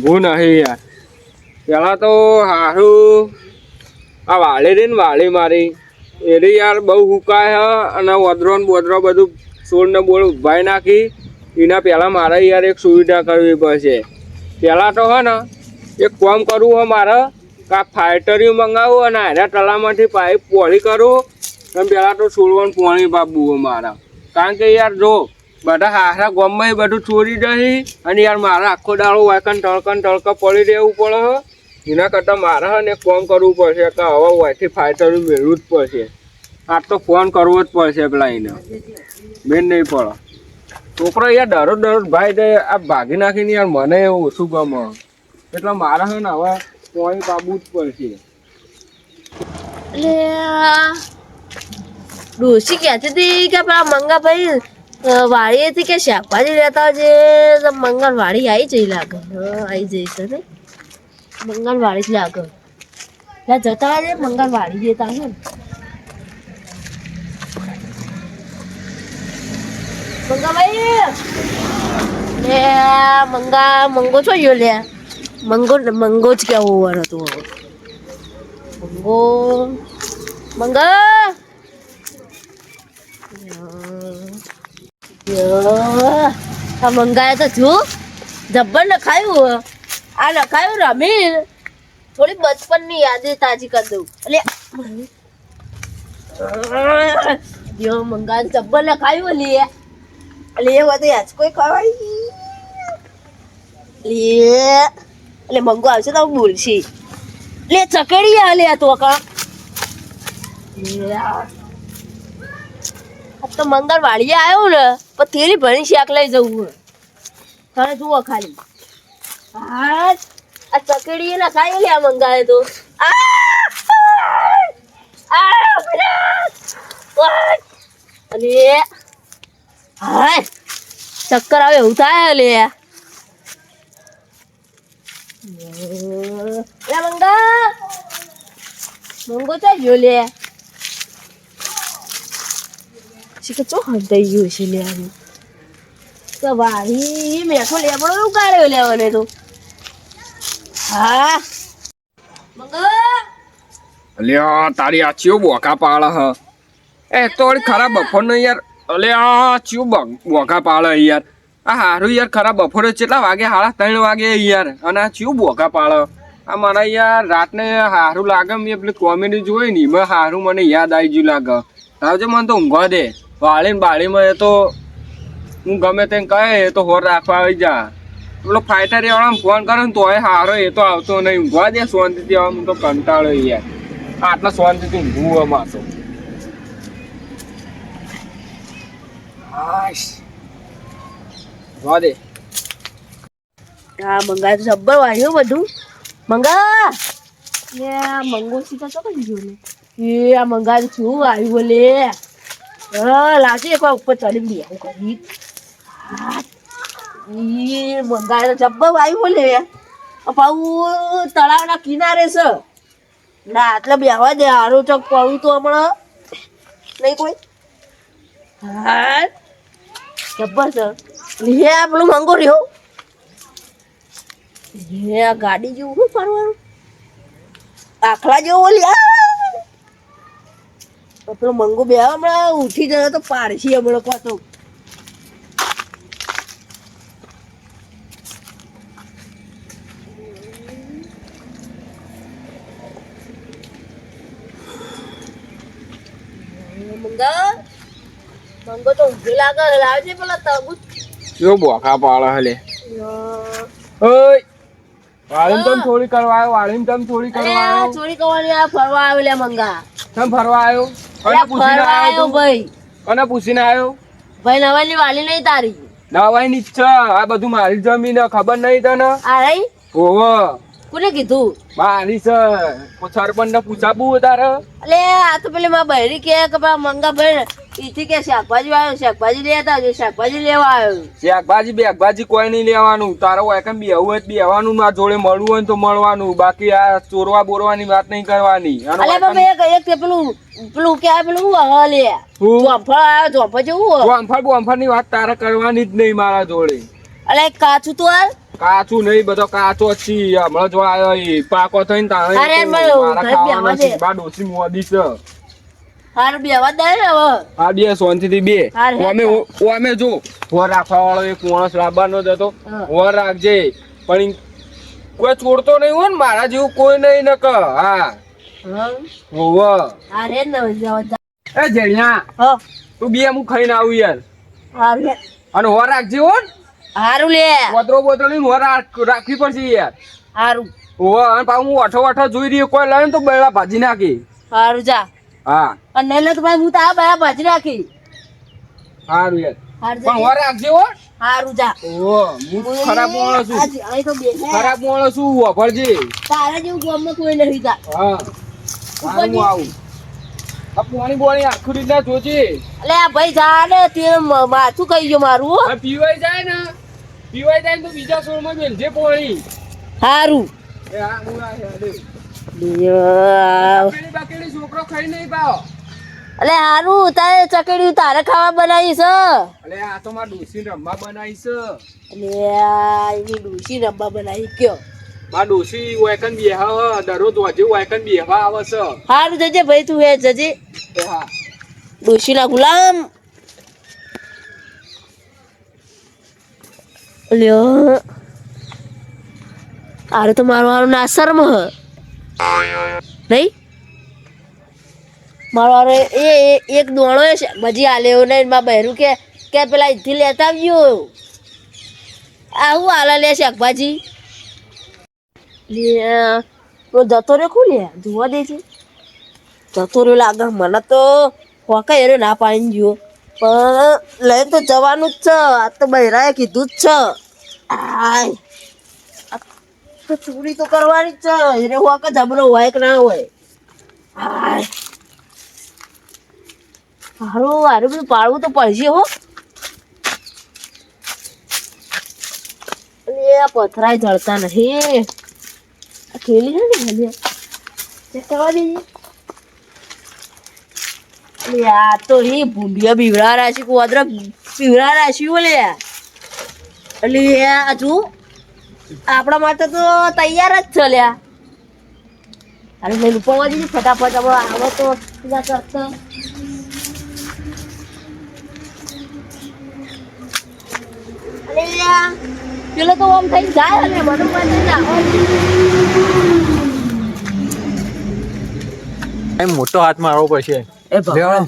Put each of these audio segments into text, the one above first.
ઊંઘું નહીં યાર પહેલાં તો હારું આ વાળી રહી ને વાળી મારી એરી યાર બહુ હુકાય હ અને વદરો ને બોદરો બધું સોળ ને બોળ ઉભાઈ નાખી એના પહેલાં મારે યાર એક સુવિધા કરવી પડશે પહેલાં તો હે ને એક કામ કરવું હોય મારે કાં ફાઇટરી મંગાવું અને એના તલામાંથી પાઇપ પોળી કરું અને પહેલાં તો સોળવાનું પોણી મારા મારે કારણ કે યાર જો બધા હારા ગોમમાં બધું ચોરી જઈ અને યાર મારે આખો દાડો વાયકન ટળકન ટળકા પડી રહેવું પડે એના કરતાં મારે ને કોમ કરવું પડશે કે હવે વાયથી ફાઇટરી મેળવું જ પડશે. આ તો ફોન કરવો જ પડશે પેલા એને. બેન નહીં પડે. છોકરો યાર દરરોજ દરરોજ ભાઈ દે, આ ભાગી નાખીને યાર મને ઓછું ગમે. એટલે મારે હે ને હવે પોણી પાબવું જ પડશે. ડોસી કહેતી હતી કે પેલા મંગાભાઈ અ, વાડીએથી કે શાકભાજી લેતા છે? તો મંગળ આવી જઈ લાગે. આવી જઈશ ને? મંગળવાળી જ લાગે. ત્યાં જતા રહે મંગળવાળી જતા હે મંગાભાઈ મંગા છો યો લે. મંગો મંગો જ કેવો વાર હતું મંગો મંગા યા. આ મંગાયા તો જો જબ્બર લખાયું આ લખાયું રમીન થોડી બચપનની યાદે તાજી કરી દઉં. એટલે યો મંગા જબ્બર લખાયું લે એટલે એ બધું યાદ કોઈ ખવાય? લે એટલે મંગો આવશે તો બોલશી. લે ચકડી આ લે તો કા તો મંગળ વાડીએ આવ્યો ને, પણ તેરી ભણી શાક લઈ જવું હે તમે જુઓ ખાલી. હા આ ચકડી ના ખાઈ લે આ મંગાવે તો. અરે હાય, ચક્કર આવે એવું થાય લે. મંગા, મંગો ચાલ્યો લે. ચો તો અલ્યા, તારી આ ચિયો બોકા પાડે હ. એ તો વળી બફોર બપોરનો યાર. અલ્યા ચિયો બોકા પાડે યાર. આ હારું યાર ખરાબ બપોરે કેટલા વાગે? હાડા ત્રણ વાગે યાર. અને આ ચિયો બોકા પાડે. આ મારા યાર, રાતને હારું લાગે, મેં પેલી કોમેડી જોઈ ને એમાં હારું મને યાદ આવી ગયું લાગે. આવજો, મને તો ઊંઘવા દે. વાળીને બાળીમાં એ તો હું ગમે તેમ કહે, એ તો હોર રાખવા આવી જા. પેલો ફાઈટર વાળા ફોન કરે ને તોય હારો, એ તો આવતો નહીં. ઊંઘવા દે શાંતિથી આવા હું તો કંટાળો યાર આટલા શાંતિથી ઊંઘવું માથો હાશ ઊંઘવા દે. હા મંગા તો જબ્બર વાળ્યું બધું. મંગા. લે મંગો સીધા તો એ, આ મંગા શું આવ્યું લે હા લાગે એકવાર ઉપર ચડી આવું કરી મંગા તો જબ્બર આવ્યું લે પાઉ તળાવના કિનારે છે ના એટલે બેહવા દે હારું ચોક તો હમણાં નહીં કોઈ હા જબ્બર છે આ પેલું મંગો રહ્યો હે આ ગાડી જેવું શું ફરવાનું આખલા જેવું તો પેલો મંગો બે હમણાં ઉઠી જાય તો પારસી હમણાં પાછો મંગો તો ઊંઘી લાગે લાવજે પેલા તરબૂચ કેવો બોકા પાડે હલે. ઓય તમ થોડી કરવા આવ્યો વાળીને તમ થોડી કરવા આવ્યો? ચોરી કરવાની આ ફરવા આવ્યો લે મંગા. તમ ફરવા આવ્યો? અરે કોને પૂછીને આવ્યો? ભાઈ. કોને પૂછીને આવ્યો? ભાઈ નવાઈની વાલી નહીં તારી. નવાઈની છે. આ બધું મારી જમીન ખબર નહીં તને? અરે ઓહો. કોને કીધું? મારી છે. સરપંચ ને પૂછાવું તારે અલે આ તો પેલી મા બહેરી કે કે મંગા ભાઈ ઈથી કે શાકભાજી આવ્યો શાકભાજી લેતા આવજો શાકભાજી લેવા આવ્યો. શાકભાજી બેકભાજી કોઈ નહીં લેવાનું. તારો વાયકમ બેહવું તો બેહવાનું ના જોડે મળવું હોય તો મળવાનું. બાકી આ ચોરવા બોરવાની વાત નહીં કરવાની. અલે વાયકમ- એક એક તે પેલું પેલું કે આ પેલું હું હવે લે ચોંફળ આવ્યો ચોંફળ જેવું. બોમ્ફર બોમ્ફરની વાત તારે કરવાની જ નહીં મારા જોડે. અલે કાચું તો હાલ. કાચું નહીં બધો કાચો જ છી. હમણાં જો આવ્યો પાકો થઈને તારે મારા ખાવાના છે. બા ડોસી મોદી છે. હારું બેવા દે ને હવે. આ બે શાંતિથી બે. ઓમે ઓમે જો. વર રાખવા વાળો એક માણસ લાવવાનો જ હતો હા. રાખજે. પણ કોઈ છોડતો નહીં હોય ને મારા જેવું કોઈ નહીં હા. દે. એ જેણિયા તું બે હું ખાઈને આવું યાર. અને વર રાખજે હો. હારું લે. બોતરો ની વર રાખ- રાખવી પડશે યાર. હારું. હોવ અને પાછું હું અઠો અઠો જોઈ રહ્યો કોઈ લાવે તો બેડા ભાજી નાખી. હારું જા. હા. અને નહીં તો ભાઈ હું તો આ બયા ભાજી રાખી. સારું યાર. પણ હો રાખજે હો. સારું જા. ઓ હું ખરાબ મોણો છું. અહીં તો બેસે. ખરાબ મોણો છું વાપરજે તારા જેવું ગામમાં કોઈ નહીં જા હા. હું આવું? આ પોણી બોણી આખું રીતના જોજે. અલે ભાઈ જા ને તે માથું કહી ગયો મારું પીવાઈ જાય ને. પીવાઈ જાય ને તો બીજા સોળમાં મેલજે પોણી. સારું એ આ હું આ. બાકેડી બાકેડી છોકરો ખાઈ નહીં પાવ. અલે હારું તારે ચકડ્યું તારે ખાવા બનાવી છે. અલે આ તો મારા ડોસી રમવા બનાવી છે. અલે એની ડોસી રબ્બા બનાવી કયો મારા ડોસી વાયકન બેહા દરરોજ વાજે વાયકન બેહવા આવે છે. હારું જજે ભાઈ તું એ જજે. હા હા. ડોશીના ગુલામ. લ્યો આરે તો મારો હારું ના શરમ હ. નહીં? મારો એ એક દોણો એ શાકભાજી એવું નહીં મારા બહેરું કે કે પેલા અહીંથી લેતા આવ્યો હું હાલે લે શાકભાજી જતો રહ્યો લે જોવા દે છે. જતો રહ્યો લાગે. મને તો હોકા એરો ના પાડી ગયો. પણ લઈને તો જવાનું જ છે. આ તો બહેરાએ કીધું જ છે. આય. આ તો ચોરી તો કરવાની જ છે. એને હોકા જબરો હોય કે ના હોય. હારું હારું, બધું પાડવું તો પડશે હો. અલે પથરાય જળતા આ ખેલી છે ને ખાલી. ચેક કરવા દેજે. આ તો એ ભૂંડિયા બીવડા રાશી કોદરા પીવડા રાશી બોલે એટલે આ જો આપણા માટે તો તૈયાર જ છે લ્યા. અરે લઈને ઉપરવા દીધી ફટાફટ હવે આવો તો કરતા અરે લ્યા, પેલો તો ઓમ થઈ જાય અને મને જાઓ મોટો હાથ મારવો પડશે. એ ભગવાન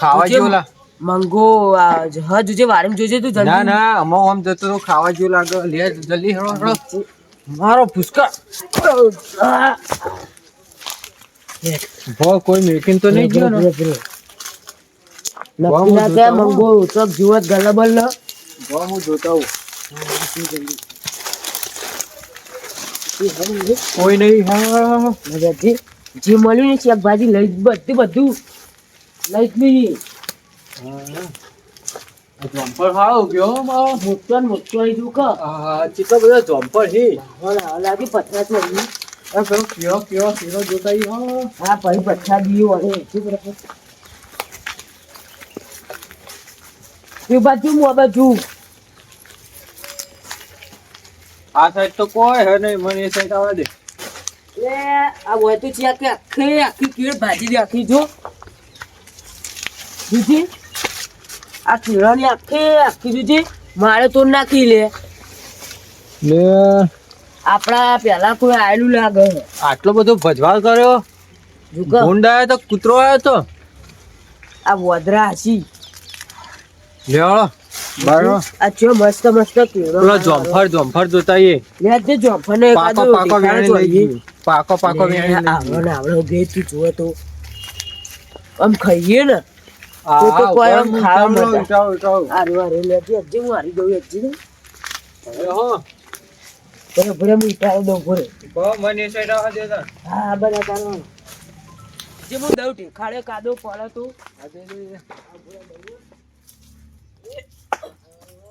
ખાવા જેવું લા. મંગો હા જોજે વારેમ જોજે તું જલ્દી. ના ના અમો આમ જતો તો ખાવા જેવું લાગે. લે જલ્દી હેડો હેડો મારો ફુસકા. ભો કોઈ મેકિંગ તો નહીં ગયો ને. નક્કી ના કે જોતા મંગો ચોક જીવત ગલબલ ન ભો હું જોતા હું કોઈ નહીં હા. મજાથી. જે મળ્યું ને શાકભાજી લઈ બધું બધું. લઈ જ લઈએ જમ્પર હારો ગયો મારો મોટો ને મોટો આવી જવું કા? ચિત્ર બધો જમ્પર છે લાગે પથરા છે. આ પેલો કયો કયો કયો જોતા ઈ હા? હા ભાઈ પથરા દીયું અરે શું કરે? એ બાજુ હું આ બાજુ. આ સાઈડ તો કોઈ હે નહીં મને એ સાઈડ આવવા દે. એ આ હોય તો છે કે આખી આખી કીડ ભાજી દે આખી જો. જોજી આ ચૂડાની આખી આખી જોજી મારે તો નાખી લે. લે. આપણા પેલા કોઈ આયેલું લાગે. આટલો બધો ભજવાલ કર્યો? જો આવ્યો તો કૂતરો આવ્યો તો? આ વોદરા હસી. લેવાળો બારો. આ ચો મસ્ત મસ્ત પેલો જોમફર જોમફર જોતા ઈએ લે તે ને પાકો પાકો વેણી લઈ પાકો પાકો વેણી આવડો ને આવડો બે તું તો. આમ ખાઈએ ને કાદો પડે તો આ દે, દે, દે.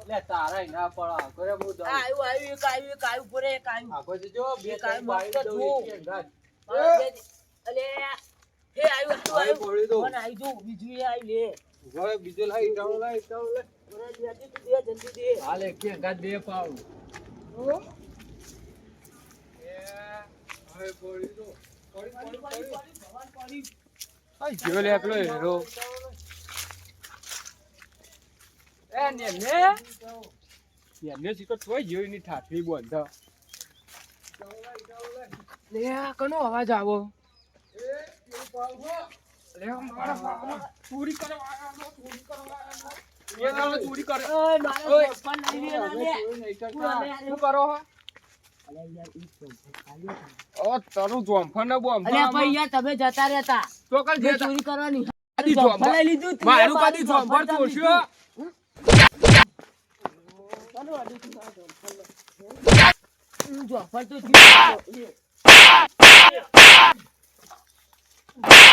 લે, તારાય ના પડે. કરે બહુ દઉં. આવ્યું આવ્યું એક આવ્યું એક આવ્યું ભરે એક આવ્યું આ જો, બે એક ત્રણ આ મસ્ત બાળી દઉં, છું. એક એક ગાંઠ. હા, બે- અલે હે આવ્યું હતું આવ્યું. બોળી દઉં. મને આવી જો બીજું એ આવી લે. હવે બીજો લાઈ, ઉતાવળો લાઈ, ઉતાવળો લાઈ. મને જલ્દી દે જલ્દી દે. હાલ એક ગાંઠ બે પાવ. આઈ ગયો લે પેલો હેરો. એ ને ને યને સીતો થોઈ ગયો ઠાઠી બંધ લે કનો અવાજ આવો? લે ચોરી કરવા ચોરી કરે તારું જોંફણ ને આમાં. ભાઈ તમે જતા રહેતા તો કાલ જે ચોરી કરવાની લઈ લીધું મારું કદી ચોરસ્યો? હમ, જોંફળ તો થયું. અલ્યા, પવન પીએ વરસાદી. ઓ, હેટ. એ બનાવી યાર કોલની. હેટ.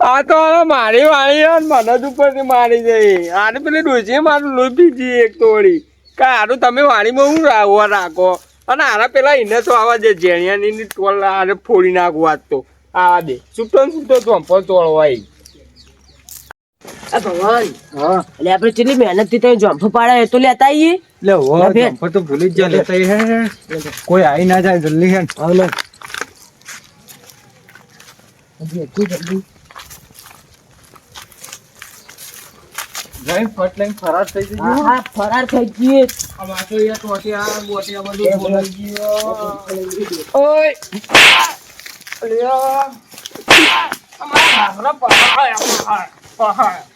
આ તો મારી વાળી મને જ ઉપરથી મારી જઈ આને પેલી ડોસી મારું લોભી જઈએ એક તોડી. કે આનું તમે વાણીમાં હું રાખો રાખો? અને આના પેલા એને તો આવા જે જેણિયાની ટોલ આને ફોડી નાખવા તો. આવા દે. છૂટો છૂટો ચોંપો તોડવાય આ ભગવાન. હા. એટલે આપણે કેટલી મહેનતથી તમે જોંફો પાડ્યા એ તો લેતા આવીએ. લે હો લે તો ભૂલી જ લેતા હે કોઈ આવી ના જાય જલ્દી હે. હવે જલ્દી જલ્દી? જઈ ફટ લઈને ફરાર થઈ જજો. હા હા ફરાર થઈ ગઈ આ તો યાર ટોટિયા બોટિયા બધું બોલાઈ ગયો. ઓય. અલ્યા. અમારા ઘરના પહાડ પહાડ.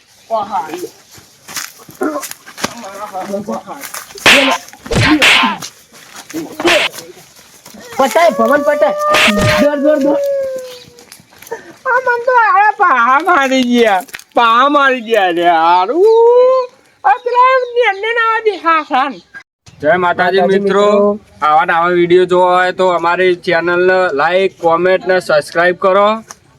પટાય ભવન પટાય. દોર દોર દોર. આ મન તો આયા પહા મારી ગયા પહા મારી ગયા રે હારું આ પેલા નેને ના દી હા ખાન જય માતાજી મિત્રો. આવા નવા વીડિયો જોવા હોય તો અમારી ચેનલ લાઈક કોમેન્ટ ને સબસ્ક્રાઇબ કરો.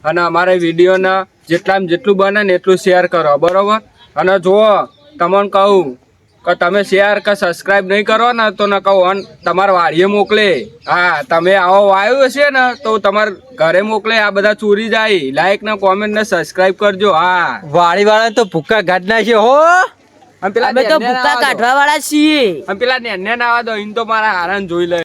અને અમારા વિડીયોના જેટલામાં જેટલું બને ને એટલું શેર કરો બરોબર? અને જુઓ તમને કહું કે તમે શેર કે સબસ્ક્રાઇબ નહીં કરો ને તો ન કહું અન તમારા વાડીએ મોકલે. હા તમે આવો વાયો હશે ને તો તમારે ઘરે મોકલે આ બધા ચોરી જાય. લાઈક ને કોમેન્ટ ને સબસ્ક્રાઇબ કરજો હા. વાળી વાળા તો ભૂકા ગાઢ છે હો. પેલા અમે તો ભૂકા કાઢવા વાળા છીએ. અમે પેલા નેને ના આવા દો એને તો મારા હારાને જોઈ લે.